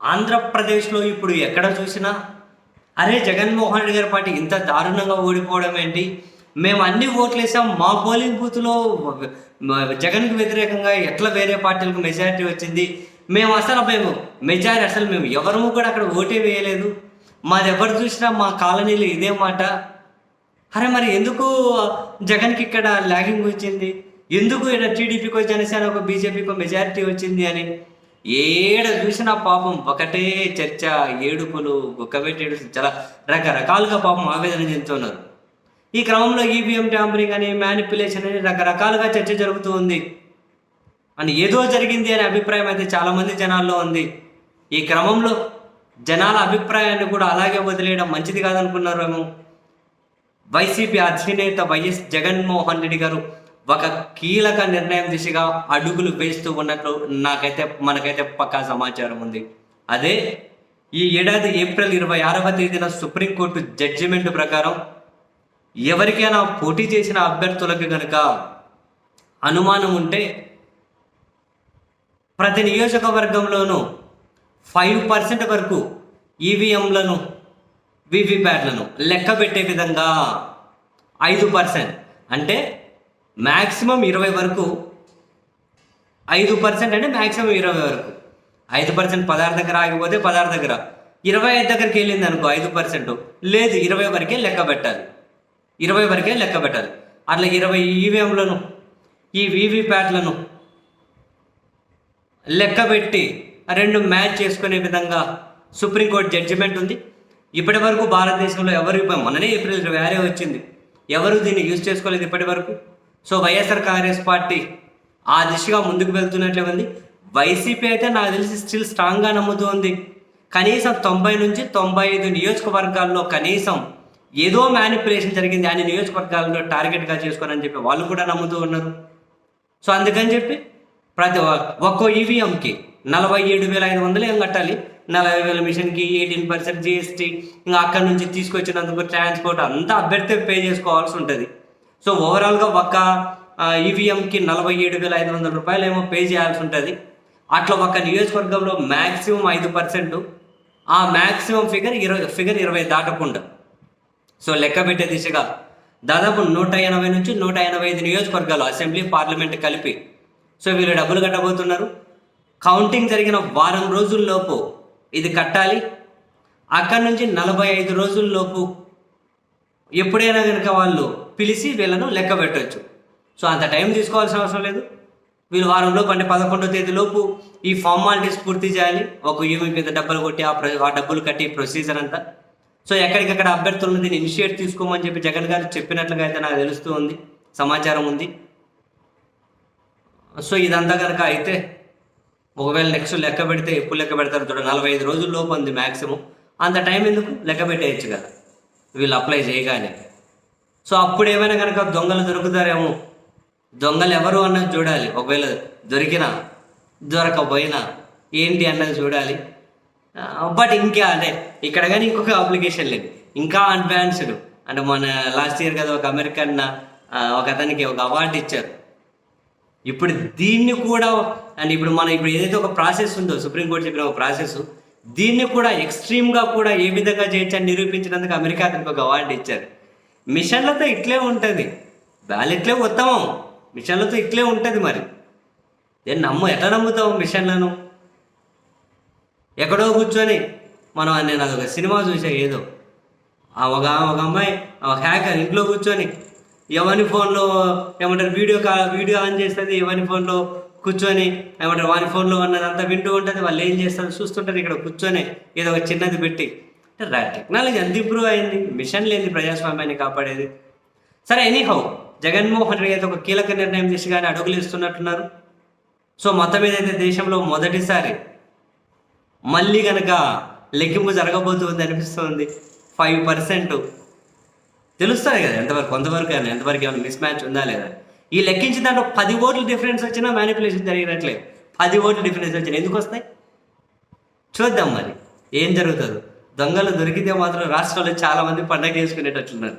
ఆంధ్రప్రదేశ్లో ఇప్పుడు ఎక్కడ చూసినా అరే జగన్మోహన్ రెడ్డి గారి పార్టీ ఇంత దారుణంగా ఓడిపోవడం ఏంటి? మేము అన్ని ఓట్లు వేసాం మా పోలింగ్ బూత్లో జగన్కి వ్యతిరేకంగా ఎట్లా వేరే పార్టీలకు మెజారిటీ వచ్చింది? మేము అసలు మేము మెజారిటీ అసలు మేము ఎవరము కూడా అక్కడ ఓటే వేయలేదు. మాది ఎవరు చూసినా మా కాలనీలో ఇదే మాట. అరే మరి ఎందుకు జగన్కి ఇక్కడ లాగింగ్ వచ్చింది? ఎందుకు ఇక్కడ టీడీపీకో జనసేనకో బీజేపీకో మెజారిటీ వచ్చింది అని? ఏడ చూసినా పాపం ఒకటే చర్చ ఏడుపులు గుక్కబెట్టేడు చాలా రకరకాలుగా పాపం ఆవేదన చెందుతున్నారు. ఈ క్రమంలో ఈవీఎం ట్యాంపరింగ్ అని మ్యానిపులేషన్ అని రకరకాలుగా చర్చ జరుగుతూ ఉంది. అని ఏదో జరిగింది అనే అభిప్రాయం అయితే చాలామంది జనాల్లో ఉంది. ఈ క్రమంలో జనాల అభిప్రాయాన్ని కూడా అలాగే వదిలేయడం మంచిది కాదనుకున్నారేమో. వైసీపీ అధినేత వైఎస్ జగన్మోహన్ రెడ్డి గారు ఒక కీలక నిర్ణయం దిశగా అడుగులు వేస్తూ ఉన్నట్లు నాకైతే మనకైతే పక్కా సమాచారం ఉంది. అదే ఈ ఏడాది ఏప్రిల్ ఇరవై ఆరవ తేదీన సుప్రీంకోర్టు జడ్జిమెంట్ ప్రకారం ఎవరికైనా పోటీ చేసిన అభ్యర్థులకు కనుక అనుమానం ఉంటే ప్రతి నియోజకవర్గంలోనూ ఫైవ్ పర్సెంట్ వరకు ఈవీఎంలను వివిప్యాట్లను లెక్క పెట్టే విధంగా ఐదు పర్సెంట్. అంటే మ్యాక్సిమం ఇరవై వరకు ఐదు పర్సెంట్ అంటే మ్యాక్సిమం ఇరవై వరకు. ఐదు పర్సెంట్ పదహారు దగ్గర ఆగిపోతే పదహారు దగ్గర. ఇరవై ఐదు దగ్గరికి వెళ్ళింది అనుకో ఐదు పర్సెంట్. లేదు ఇరవై వరకే లెక్క పెట్టాలి. ఇరవై వరకే లెక్క పెట్టాలి. అట్లా ఇరవై ఈవీఎంలను ఈ వీవీప్యాట్లను లెక్క పెట్టి రెండు మ్యాచ్ చేసుకునే విధంగా సుప్రీంకోర్టు జడ్జిమెంట్ ఉంది. ఇప్పటి వరకు భారతదేశంలో ఎవరు మొన్ననే ఏప్రిల్ ఇరవై ఆరే వచ్చింది. ఎవరు దీన్ని యూజ్ చేసుకోలేదు ఇప్పటి వరకు? సో వైఎస్ఆర్ కాంగ్రెస్ పార్టీ ఆ దిశగా ముందుకు వెళ్తున్నట్లే ఉంది. వైసీపీ అయితే నాకు తెలిసి స్టిల్ స్ట్రాంగ్గా నమ్ముతూ ఉంది కనీసం తొంభై నుంచి తొంభై ఐదు నియోజకవర్గాల్లో కనీసం ఏదో మ్యానిపులేషన్ జరిగింది. అని నియోజకవర్గాల్లో టార్గెట్గా చేసుకోనని చెప్పి వాళ్ళు కూడా నమ్ముతూ ఉన్నారు. సో అందుకని చెప్పి ప్రతి ఒ- ఒక్కో ఈవీఎంకి నలభై ఏడు వేల ఐదు వందలు ఏం కట్టాలి? నలభై వేల మిషన్కి ఎయిటీన్ పర్సెంట్ జిఎస్టీ ఇంకా అక్కడి నుంచి తీసుకొచ్చినందుకు ట్రాన్స్పోర్ట్ అంతా అభ్యర్థి పే చేసుకోవాల్సి ఉంటుంది. సో ఓవరాల్గా ఒక్క ఈవీఎంకి నలభై ఏడు వేల ఐదు వందల రూపాయలు ఏమో పే చేయాల్సి ఉంటుంది. అట్లా ఒక నియోజకవర్గంలో మ్యాక్సిమం ఐదు పర్సెంట్ ఆ మ్యాక్సిమం ఫిగర్ ఇరవై ఫిగర్ ఇరవై దాటకుండా. సో లెక్క పెట్టే దిశగా దాదాపు నూట ఎనభై నుంచి నూట ఎనభై ఐదు నియోజకవర్గాలు అసెంబ్లీ పార్లమెంట్ కలిపి. సో వీళ్ళు డబ్బులు కట్టబోతున్నారు. కౌంటింగ్ జరిగిన వారం రోజుల్లోపు ఇది కట్టాలి. అక్కడి నుంచి నలభై ఐదు రోజుల్లోపు ఎప్పుడైనా కనుక వాళ్ళు పిలిచి వీళ్ళను లెక్క పెట్టవచ్చు సో అంత టైం తీసుకోవాల్సిన అవసరం లేదు. వీళ్ళు వారంలోపు అంటే పదకొండో తేదీలోపు ఈ ఫార్మాలిటీస్ పూర్తి చేయాలి. ఒక యూమి మీద డబ్బులు కొట్టి ఆ ప్రొ ఆ డబ్బులు కట్టి ప్రొసీజర్ అంతా. సో ఎక్కడికక్కడ అభ్యర్థులను దీన్ని ఇనిషియేట్ తీసుకోమని చెప్పి జగన్ గారు చెప్పినట్లుగా అయితే నాకు తెలుస్తూ ఉంది. సమాచారం ఉంది. సో ఇదంతా కనుక అయితే ఒకవేళ నెక్స్ట్ లెక్క పెడితే ఎప్పుడు లెక్క పెడతారు చూడ నలభై ఐదు రోజుల లోపు ఉంది మ్యాక్సిమం అంత టైం ఎందుకు? లెక్క పెట్టేయచ్చు కదా. వీళ్ళు అప్లై చేయగానే. సో అప్పుడు ఏమైనా కనుక దొంగలు దొరుకుతారేమో. దొంగలు ఎవరు అన్నది చూడాలి. ఒకవేళ దొరికినా దొరకపోయినా ఏంటి అన్నది చూడాలి. బట్ ఇంకా అంటే ఇక్కడ కానీ ఇంకొక అప్లికేషన్ లేదు. ఇంకా అడ్వాన్స్డ్. అంటే మన లాస్ట్ ఇయర్ కదా ఒక అమెరికన్ ఒక అతనికి ఒక అవార్డు ఇచ్చారు. ఇప్పుడు దీన్ని కూడా అండ్ ఇప్పుడు మన ఇప్పుడు ఏదైతే ఒక ప్రాసెస్ ఉందో సుప్రీంకోర్టు చెప్పిన ఒక ప్రాసెస్ దీన్ని కూడా ఎక్స్ట్రీమ్గా కూడా ఏ విధంగా చేయొచ్చని నిరూపించినందుకు అమెరికా అతనికి ఒక అవార్డు ఇచ్చారు. మిషన్లతో ఇట్లే ఉంటుంది. బ్యాలెట్లే ఉత్తమం. మిషన్లతో ఇట్లే ఉంటుంది మరి. నేను నమ్ము ఎట్లా నమ్ముతావు మిషన్లను? ఎక్కడో కూర్చొని మనం నేను అదొక సినిమా చూసా ఏదో. ఆ ఒక ఒక అమ్మాయి ఒక హ్యాకర్ ఇంట్లో కూర్చొని ఎవరి ఫోన్లో ఏమంటారు వీడియో కా వీడియో ఆన్ చేస్తుంది ఎవరి ఫోన్లో కూర్చొని ఏమంటారు వాని ఫోన్లో ఉన్నదంతా వింటూ ఉంటుంది. వాళ్ళు ఏం చేస్తారు చూస్తుంటారు. ఇక్కడ కూర్చొని ఏదో ఒక చిన్నది పెట్టి అంటే టెక్నాలజీ ఎంత ఇంప్రూవ్ అయింది. మిషన్ లేని ప్రజాస్వామ్యాన్ని కాపాడేది. సరే ఎనీహౌ జగన్మోహన్ రెడ్డి అయితే ఒక కీలక నిర్ణయం దిశగానే అడుగులు ఇస్తున్నట్టున్నారు సో మొత్తం ఏదైతే దేశంలో మొదటిసారి మళ్ళీ కనుక లెక్కింపు జరగబోతుంది అనిపిస్తుంది. ఫైవ్ పర్సెంట్ తెలుస్తుంది కదా ఎంతవరకు కొంతవరకు అని ఎంతవరకు ఏమైనా మిస్ మ్యాచ్ ఉందా లేదా. ఈ లెక్కించిన దాంట్లో పది ఓట్లు డిఫరెన్స్ వచ్చినా మ్యానిపులేషన్ జరిగినట్లే. పది ఓట్లు డిఫరెన్స్ వచ్చినా. ఎందుకు వస్తాయి? చూద్దాం మరి. ఏం జరుగుతుందో. దొంగలు దొరికితే మాత్రం రాష్ట్రంలో చాలా మంది పండగ చేసుకునేటట్లున్నారు.